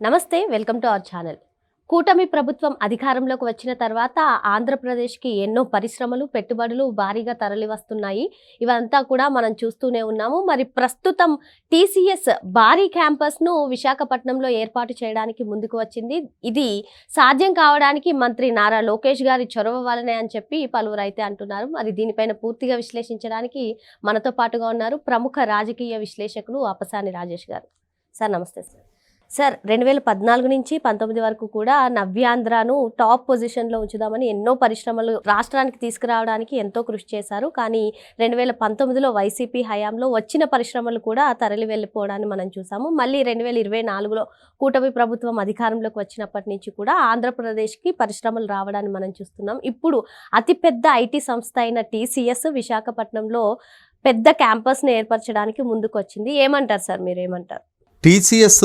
నమస్తే welcome to our channel. కూటమి ప్రభుత్వం అధికారంలోకి వచ్చిన తర్వాత ఆంధ్రప్రదేశ్కి ఎన్నో పరిశ్రమలు పెట్టుబడులు భారీగా తరలి వస్తున్నాయి ఇవంతా కూడా మనం చూస్తూనే ఉన్నాము. మరి ప్రస్తుతం టీసీఎస్ భారీ క్యాంపస్ను విశాఖపట్నంలో ఏర్పాటు చేయడానికి ముందుకు వచ్చింది. ఇది సాధ్యం కావడానికి మంత్రి నారా లోకేష్ గారి చొరవ వలనే అని చెప్పి పలువురు అయితే అంటున్నారు. మరి దీనిపైన పూర్తిగా విశ్లేషించడానికి మనతో పాటుగా ఉన్నారు ప్రముఖ రాజకీయ విశ్లేషకులు అపసాని రాజేష్ గారు. సార్ నమస్తే సార్. సార్ రెండు వేల పద్నాలుగు నుంచి పంతొమ్మిది వరకు కూడా నవ్యాంధ్రను టాప్ పొజిషన్లో ఉంచుదామని ఎన్నో పరిశ్రమలు రాష్ట్రానికి తీసుకురావడానికి ఎంతో కృషి చేశారు. కానీ రెండు వేల పంతొమ్మిదిలో వైసీపీ హయాంలో వచ్చిన పరిశ్రమలు కూడా తరలి వెళ్ళిపోవడాన్ని మనం చూసాము. మళ్ళీ రెండు వేల ఇరవై నాలుగులో కూటమి ప్రభుత్వం అధికారంలోకి వచ్చినప్పటి నుంచి కూడా ఆంధ్రప్రదేశ్కి పరిశ్రమలు రావడాన్ని మనం చూస్తున్నాం. ఇప్పుడు అతిపెద్ద ఐటీ సంస్థ అయిన టీసీఎస్ విశాఖపట్నంలో పెద్ద క్యాంపస్ని ఏర్పరచడానికి ముందుకు వచ్చింది ఏమంటారు సార్ మీరు? ఏమంటారు? టీసీఎస్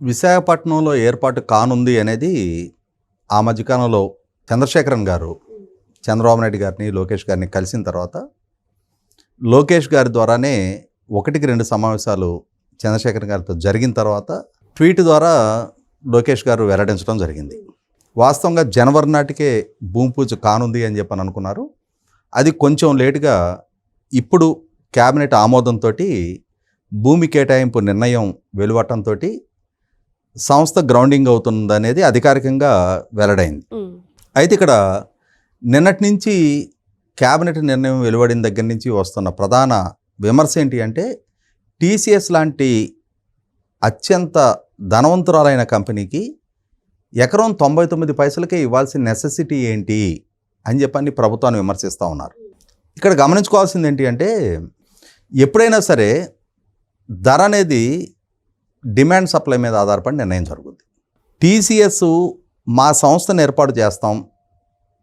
విశాఖపట్నంలో ఏర్పాటు కానుంది అనేది ఆ మధ్యకాలంలో చంద్రశేఖరన్ గారు చంద్రబాబు నాయుడు గారిని లోకేష్ గారిని కలిసిన తర్వాత లోకేష్ గారి ద్వారానే ఒకటికి రెండు సమావేశాలు చంద్రశేఖర్ గారితో జరిగిన తర్వాత ట్వీట్ ద్వారా లోకేష్ గారు వెల్లడించడం జరిగింది. వాస్తవంగా జనవరి నాటికే భూమి పూజ కానుంది అని చెప్పని అనుకున్నారు. అది కొంచెం లేటుగా ఇప్పుడు క్యాబినెట్ ఆమోదంతో భూమి కేటాయింపు నిర్ణయం వెలువటంతో సంస్థ గ్రౌండింగ్ అవుతుందనేది అధికారికంగా వెల్లడైంది. అయితే ఇక్కడ నిన్నటి నుంచి క్యాబినెట్ నిర్ణయం వెలువడిన దగ్గర నుంచి వస్తున్న ప్రధాన విమర్శ ఏంటి అంటే టీసీఎస్ లాంటి అత్యంత ధనవంతురాలైన కంపెనీకి ఎకరం తొంభై తొమ్మిది పైసలకే ఇవ్వాల్సిన నెసెసిటీ ఏంటి అని చెప్పని ప్రభుత్వాన్ని విమర్శిస్తూ ఉన్నారు. ఇక్కడ గమనించుకోవాల్సింది ఏంటి అంటే ఎప్పుడైనా సరే ధర అనేది డిమాండ్ సప్లై మీద ఆధారపడి నిర్ణయం జరుగుద్ది. టీసీఎస్ మా సంస్థను ఏర్పాటు చేస్తాం.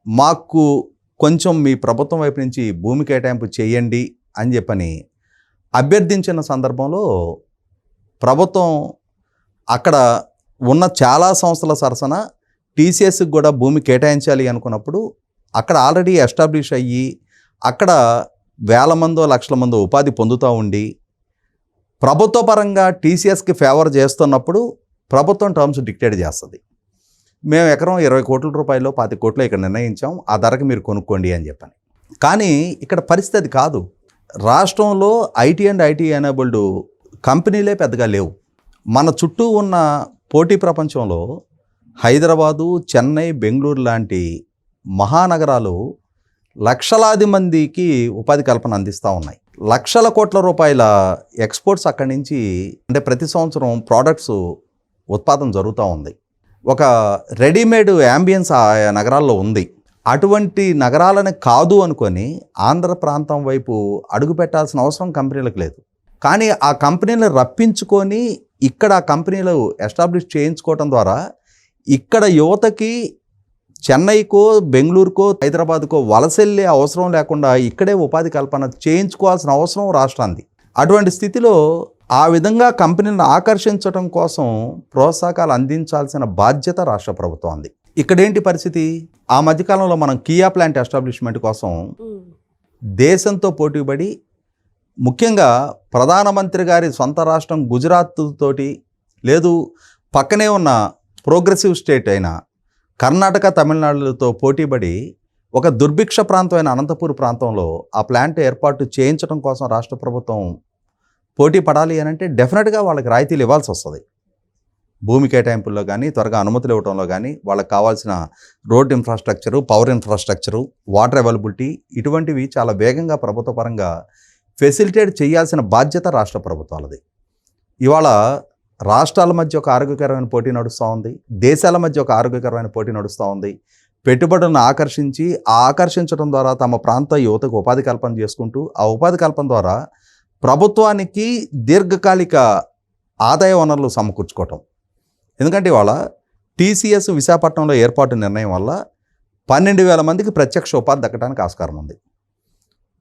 మాకు కొంచెం మీ ప్రభుత్వం వైపు నుంచి భూమి కేటాయింపు చేయండి అని చెప్పని అభ్యర్థించిన సందర్భంలో ప్రభుత్వం అక్కడ ఉన్న చాలా సంస్థల సరసన టీసీఎస్కి కూడా భూమి కేటాయించాలి అనుకున్నప్పుడు అక్కడ ఆల్రెడీ ఎస్టాబ్లిష్ అయ్యి అక్కడ వేల మందో లక్షల మందో ఉపాధి పొందుతూ ఉండి ప్రభుత్వ పరంగా టీసీఎస్కి ఫేవర్ చేస్తున్నప్పుడు ప్రభుత్వం టర్మ్స్ డిక్టేట్ చేస్తుంది. మేము ఎకరం ఇరవై కోట్ల రూపాయలు పాతి కోట్లు ఇక్కడ నిర్ణయించాం ఆ ధరకు మీరు కొనుక్కోండి అని చెప్పని. కానీ ఇక్కడ పరిస్థితి కాదు. రాష్ట్రంలో ఐటీ అండ్ ఐటీ ఎనేబుల్డ్ కంపెనీలే పెద్దగా లేవు. మన చుట్టూ ఉన్న పోటీ ప్రపంచంలో హైదరాబాదు చెన్నై బెంగళూరు లాంటి మహానగరాలు లక్షలాది మందికి ఉపాధి కల్పన అందిస్తూ ఉన్నాయి. లక్షల కోట్ల రూపాయల ఎక్స్పోర్ట్స్ అక్కడి నుంచి అంటే ప్రతి సంవత్సరం ప్రోడక్ట్స్ ఉత్పాదన జరుగుతూ ఉంది. ఒక రెడీమేడ్ యాంబియన్స్ ఆ నగరాల్లో ఉంది. అటువంటి నగరాలని కాదు అనుకొని ఆంధ్ర ప్రాంతం వైపు అడుగు పెట్టాల్సిన అవసరం కంపెనీలకు లేదు. కానీ ఆ కంపెనీలు రప్పించుకొని ఇక్కడ ఆ కంపెనీలు ఎస్టాబ్లిష్ చేయించుకోవటం ద్వారా ఇక్కడ యువతకి చెన్నైకో బెంగళూరుకో హైదరాబాద్కో వలసెళ్ళే అవసరం లేకుండా ఇక్కడే ఉపాధి కల్పన చేయించుకోవాల్సిన అవసరం రాష్ట్రానికి అటువంటి స్థితిలో ఆ విధంగా కంపెనీలను ఆకర్షించడం కోసం ప్రోత్సాహకాలు అందించాల్సిన బాధ్యత రాష్ట్ర ప్రభుత్వం ఇక్కడేంటి పరిస్థితి? ఆ మధ్యకాలంలో మనం కియా ప్లాంట్ ఎస్టాబ్లిష్మెంట్ కోసం దేశంతో పోటీపడి ముఖ్యంగా ప్రధానమంత్రి గారి సొంత రాష్ట్రం గుజరాత్ తోటి లేదు పక్కనే ఉన్న ప్రోగ్రెసివ్ స్టేట్ అయిన కర్ణాటక తమిళనాడులతో పోటీపడి ఒక దుర్భిక్ష ప్రాంతమైన అనంతపూర్ ప్రాంతంలో ఆ ప్లాంట్ ఏర్పాటు చేయించడం కోసం రాష్ట్ర ప్రభుత్వం పోటీ పడాలి అని అంటే డెఫినెట్గా వాళ్ళకి రాయితీలు ఇవ్వాల్సి వస్తుంది. భూమి కేటాయింపుల్లో కానీ త్వరగా అనుమతులు ఇవ్వడంలో కానీ వాళ్ళకి కావాల్సిన road infrastructure power infrastructure water availability ఇటువంటివి చాలా వేగంగా ప్రభుత్వ పరంగా ఫెసిలిటేట్ చేయాల్సిన బాధ్యత రాష్ట్ర ప్రభుత్వాలది. ఇవాళ రాష్ట్రాల మధ్య ఒక ఆరోగ్యకరమైన పోటీ నడుస్తూ ఉంది. దేశాల మధ్య ఒక ఆరోగ్యకరమైన పోటీ నడుస్తూ ఉంది. పెట్టుబడులను ఆకర్షించి ఆకర్షించడం ద్వారా తమ ప్రాంత యువతకు ఉపాధి కల్పన చేసుకుంటూ ఆ ఉపాధి కల్పన ద్వారా ప్రభుత్వానికి దీర్ఘకాలిక ఆదాయ వనరులు సమకూర్చుకోవటం. ఎందుకంటే ఇవాళ టీసీఎస్ విశాఖపట్నంలో ఏర్పాటు నిర్ణయం వల్ల పన్నెండు వేల మందికి ప్రత్యక్ష ఉపాధి దక్కడానికి ఆస్కారం ఉంది.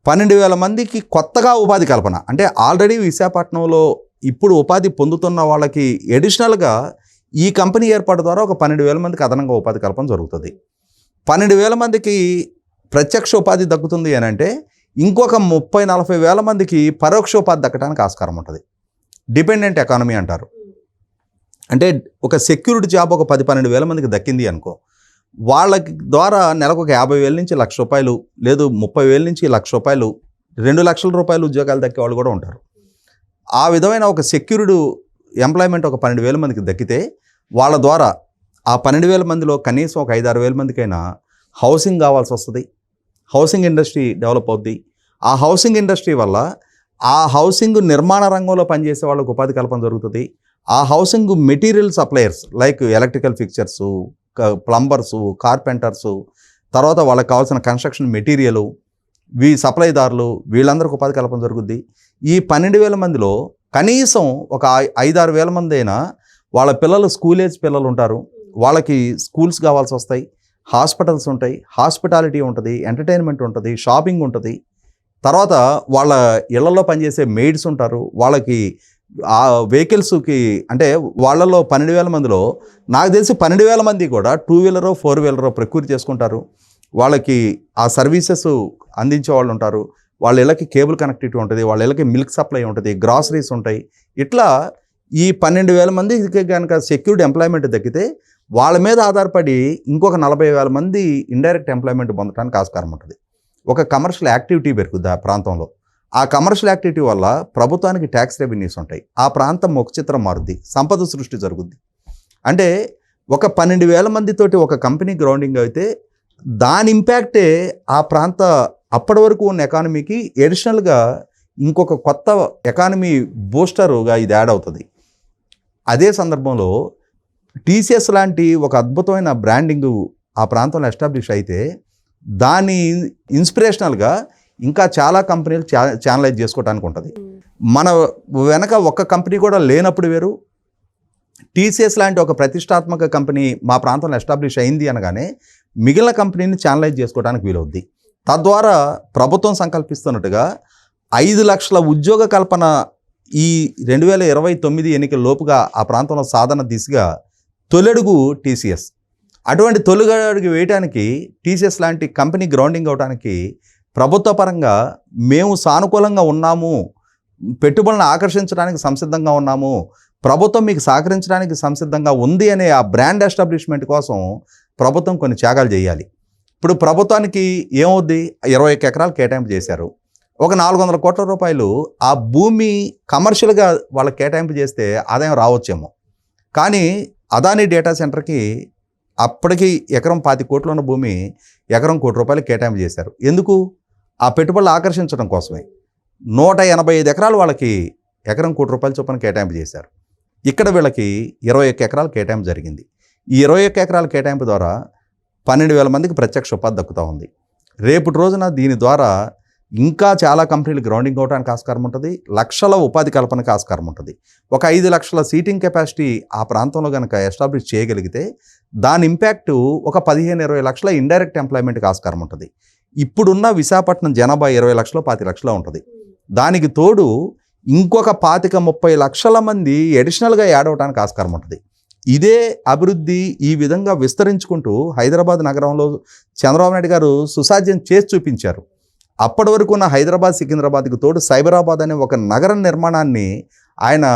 పన్నెండు వేల మందికి కొత్తగా ఉపాధి కల్పన అంటే ఆల్రెడీ విశాఖపట్నంలో ఇప్పుడు ఉపాధి పొందుతున్న వాళ్ళకి ఎడిషనల్గా ఈ కంపెనీ ఏర్పాటు ద్వారా ఒక పన్నెండు వేల మందికి అదనంగా ఉపాధి కల్పన జరుగుతుంది. పన్నెండు వేల మందికి ప్రత్యక్ష ఉపాధి దక్కుతుంది అని అంటే ఇంకొక ముప్పై నలభై వేల మందికి పరోక్ష ఉపాధి దక్కడానికి ఆస్కారం ఉంటుంది. డిపెండెంట్ ఎకానమీ అంటారు. అంటే ఒక సెక్యూరిటీ జాబ్ ఒక పది పన్నెండు వేల మందికి దక్కింది అనుకో వాళ్ళకి ద్వారా నెలకు ఒక యాభై వేల నుంచి లక్ష రూపాయలు లేదు ముప్పై వేల నుంచి లక్ష రూపాయలు రెండు లక్షల రూపాయలు ఉద్యోగాలు దక్కే వాళ్ళు కూడా ఉంటారు. ఆ విధమైన ఒక సెక్యూర్డ్ ఎంప్లాయ్మెంట్ ఒక పన్నెండు వేల మందికి దక్కితే వాళ్ళ ద్వారా ఆ పన్నెండు వేల మందిలో కనీసం ఒక ఐదు ఆరు వేల మందికైనా హౌసింగ్ కావాల్సి వస్తుంది. హౌసింగ్ ఇండస్ట్రీ డెవలప్ అవుద్ది. ఆ హౌసింగ్ ఇండస్ట్రీ వల్ల ఆ హౌసింగ్ నిర్మాణ రంగంలో పనిచేసే వాళ్ళకు ఉపాధి కల్పన జరుగుతుంది. ఆ housing material suppliers like electrical fixtures plumbers carpenters తర్వాత వాళ్ళకి కావాల్సిన కన్స్ట్రక్షన్ మెటీరియల్ వీ సప్లైదారులు వీళ్ళందరికీ ఉపాధి కల్పన జరుగుద్ది. ఈ పన్నెండు వేల మందిలో కనీసం ఒక ఐదారు వేల మంది అయినా వాళ్ళ పిల్లలు స్కూల్ ఏజ్ పిల్లలు ఉంటారు. వాళ్ళకి స్కూల్స్ కావాల్సి వస్తాయి. హాస్పిటల్స్ ఉంటాయి. హాస్పిటాలిటీ ఉంటుంది. ఎంటర్టైన్మెంట్ ఉంటుంది. షాపింగ్ ఉంటుంది. తర్వాత వాళ్ళ ఇళ్ళలో పనిచేసే మెయిడ్స్ ఉంటారు. వాళ్ళకి ఆ వెహికల్స్కి అంటే వాళ్ళలో పన్నెండు వేల మందిలో నాకు తెలిసి పన్నెండు వేల మంది కూడా టూ వీలరో ఫోర్ వీలరో ప్రకృతి చేసుకుంటారు. వాళ్ళకి ఆ సర్వీసెస్ అందించే వాళ్ళు ఉంటారు. వాళ్ళ ఇళ్ళకి కేబుల్ కనెక్టివిటీ ఉంటుంది వాళ్ళ ఇళ్ళకి మిల్క్ సప్లై ఉంటుంది గ్రాసరీస్ ఉంటాయి. ఇట్లా ఈ పన్నెండు వేల మందికి కనుక సెక్యూర్డ్ ఎంప్లాయ్మెంట్ దక్కితే వాళ్ళ మీద ఆధారపడి ఇంకొక నలభై వేల మంది ఇండైరెక్ట్ ఎంప్లాయ్మెంట్ పొందడానికి ఆస్కారం ఉంటుంది. ఒక కమర్షియల్ యాక్టివిటీ పెరుగుద్ది ఆ ప్రాంతంలో. ఆ కమర్షియల్ యాక్టివిటీ వల్ల ప్రభుత్వానికి ట్యాక్స్ రెవెన్యూస్ ఉంటాయి. ఆ ప్రాంతం ఒక చిత్రం మారుద్ది సంపద సృష్టి జరుగుద్ది. అంటే ఒక పన్నెండు వేల మందితోటి ఒక కంపెనీ గ్రౌండింగ్ అయితే దాని ఇంపాక్టే ఆ ప్రాంత అప్పటి వరకు ఉన్న ఎకానమీకి ఎడిషనల్గా ఇంకొక కొత్త ఎకానమీ బూస్టరుగా ఇది యాడ్ అవుతుంది. అదే సందర్భంలో టీసీఎస్ లాంటి ఒక అద్భుతమైన బ్రాండింగ్ ఆ ప్రాంతంలో ఎస్టాబ్లిష్ అయితే దాని ఇన్స్పిరేషనల్గా ఇంకా చాలా కంపెనీలు చా ఛానలైజ్ చేసుకోవడానికి ఉంటుంది. మన వెనక ఒక్క కంపెనీ కూడా లేనప్పుడు వేరు. టీసీఎస్ లాంటి ఒక ప్రతిష్టాత్మక కంపెనీ మా ప్రాంతంలో ఎస్టాబ్లిష్ అయింది అనగానే మిగిలిన కంపెనీని ఛానలైజ్ చేసుకోవడానికి వీలవుద్ది. తద్వారా ప్రభుత్వం సంకల్పిస్తున్నట్టుగా ఐదు లక్షల ఉద్యోగ కల్పన ఈ రెండు వేల ఇరవై తొమ్మిది ఎన్నికల లోపుగా ఆ ప్రాంతంలో సాధన దిశగా తొలడుగు టీసీఎస్. అటువంటి తొలగడుగు వేయడానికి టీసీఎస్ లాంటి కంపెనీ గ్రౌండింగ్ అవడానికి ప్రభుత్వ పరంగా మేము సానుకూలంగా ఉన్నాము పెట్టుబడులను ఆకర్షించడానికి సంసిద్ధంగా ఉన్నాము ప్రభుత్వం మీకు సహకరించడానికి సంసిద్ధంగా ఉంది అనే ఆ బ్రాండ్ ఎస్టాబ్లిష్మెంట్ కోసం ప్రభుత్వం కొన్ని త్యాగాలు చేయాలి. ఇప్పుడు ప్రభుత్వానికి ఏమవుద్ది? ఇరవై ఒక్క ఎకరాలు కేటాయింపు చేశారు. ఒక నాలుగు వందల కోట్ల రూపాయలు ఆ భూమి కమర్షియల్గా వాళ్ళకి కేటాయింపు చేస్తే ఆదాయం రావచ్చేమో. కానీ అదానీ డేటా సెంటర్కి అప్పటికి ఎకరం పాతి కోట్లు ఉన్న భూమి ఎకరం కోటి రూపాయలు కేటాయింపు చేశారు. ఎందుకు? ఆ పెట్టుబడులు ఆకర్షించడం కోసమే. నూట ఎనభై ఐదు ఎకరాలు వాళ్ళకి ఎకరం కోటి రూపాయల చొప్పున కేటాయింపు చేశారు. ఇక్కడ వీళ్ళకి ఇరవై ఒక్క ఎకరాలు కేటాయింపు జరిగింది. ఈ ఇరవై ఒక్క ఎకరాల కేటాయింపు ద్వారా పన్నెండు వేల మందికి ప్రత్యక్ష ఉపాధి దక్కుతూ ఉంది. రేపటి రోజున దీని ద్వారా ఇంకా చాలా కంపెనీలు గ్రౌండింగ్ అవడానికి ఆస్కారం ఉంటుంది. లక్షల ఉపాధి కల్పనకి ఆస్కారం ఉంటుంది. ఒక ఐదు లక్షల సీటింగ్ కెపాసిటీ ఆ ప్రాంతంలో కనుక ఎస్టాబ్లిష్ చేయగలిగితే దాని ఇంపాక్ట్ ఒక పదిహేను ఇరవై లక్షల ఇండైరెక్ట్ ఎంప్లాయ్మెంట్కి ఆస్కారం ఉంటుంది. ఇప్పుడున్న విశాఖపట్నం జనాభా ఇరవై లక్షలు పాతి లక్షలు ఉంటుంది. దానికి తోడు ఇంకొక పాతిక ముప్పై లక్షల మంది అడిషనల్గా యాడ్ అవడానికి ఆస్కారం ఉంటుంది. ఇదే అభివృద్ధి ఈ విధంగా విస్తరించుకుంటూ హైదరాబాద్ నగరంలో చంద్రబాబు నాయుడు గారు సుసాధ్యం చేసి చూపించారు. అప్పటి వరకు ఉన్న హైదరాబాద్ సికింద్రాబాద్కి తోడు సైబరాబాద్ అనే ఒక నగర నిర్మాణాన్ని ఆయన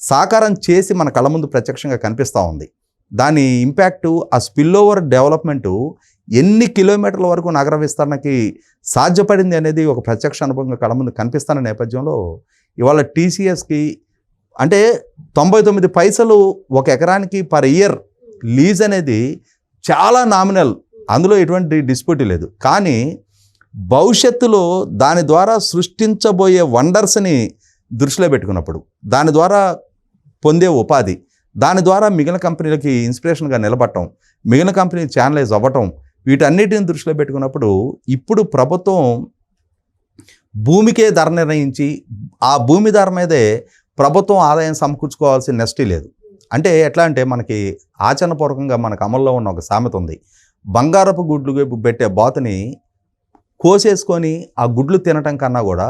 సాకారం చేసి మన కళ్ళ ముందు ప్రత్యక్షంగా కనిపిస్తూ ఉంది. దాని ఇంపాక్టు ఆ స్పిల్ ఓవర్ డెవలప్మెంటు ఎన్ని కిలోమీటర్ల వరకు నగర విస్తరణకి సాధ్యపడింది అనేది ఒక ప్రత్యక్ష అనుభవంగా కళ్ళ ముందు కనిపిస్తున్న నేపథ్యంలో ఇవాళ టీసీఎస్కి అంటే తొంభై తొమ్మిది పైసలు ఒక ఎకరానికి పర్ ఇయర్ లీజ్ అనేది చాలా నామినల్. అందులో ఎటువంటి డిస్ప్యూట్ లేదు. కానీ భవిష్యత్తులో దాని ద్వారా సృష్టించబోయే వండర్స్ని దృష్టిలో పెట్టుకున్నప్పుడు దాని ద్వారా పొందే ఉపాధి దాని ద్వారా మిగిలిన కంపెనీలకి ఇన్స్పిరేషన్గా నిలబడటం మిగిలిన కంపెనీ ఛానలైజ్ అవ్వటం వీటన్నిటిని దృష్టిలో పెట్టుకున్నప్పుడు ఇప్పుడు ప్రభుత్వం భూమికే ధర నిర్ణయించి ఆ భూమి ధర మీదే ప్రభుత్వం ఆదాయం సమకూర్చుకోవాల్సిన నెస్టీ లేదు. అంటే ఎట్లా అంటే మనకి ఆచరణపూర్వకంగా మనకు అమల్లో ఉన్న ఒక సామెత ఉంది. బంగారపు గుడ్లు పెట్టే బాతుని కోసేసుకొని ఆ గుడ్లు తినటం కన్నా కూడా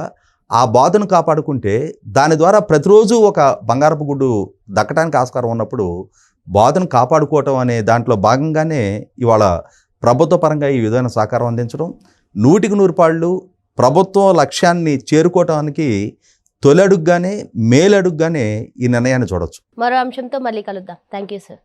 ఆ బాతును కాపాడుకుంటే దాని ద్వారా ప్రతిరోజు ఒక బంగారపు గుడ్డు దక్కడానికి ఆస్కారం ఉన్నప్పుడు బాతును కాపాడుకోవటం అనే దాంట్లో భాగంగానే ఇవాళ ప్రభుత్వ పరంగా ఈ విధమైన సహకారం అందించడం నూటికి నూరు పాళ్ళు ప్రభుత్వ లక్ష్యాన్ని చేరుకోవటానికి తొలి అడుగుగానే మేలు అడుగుగానే ఈ నిర్ణయాన్ని చూడొచ్చు. మరో అంశంతో మళ్ళీ కలుద్దాం. Thank you sir.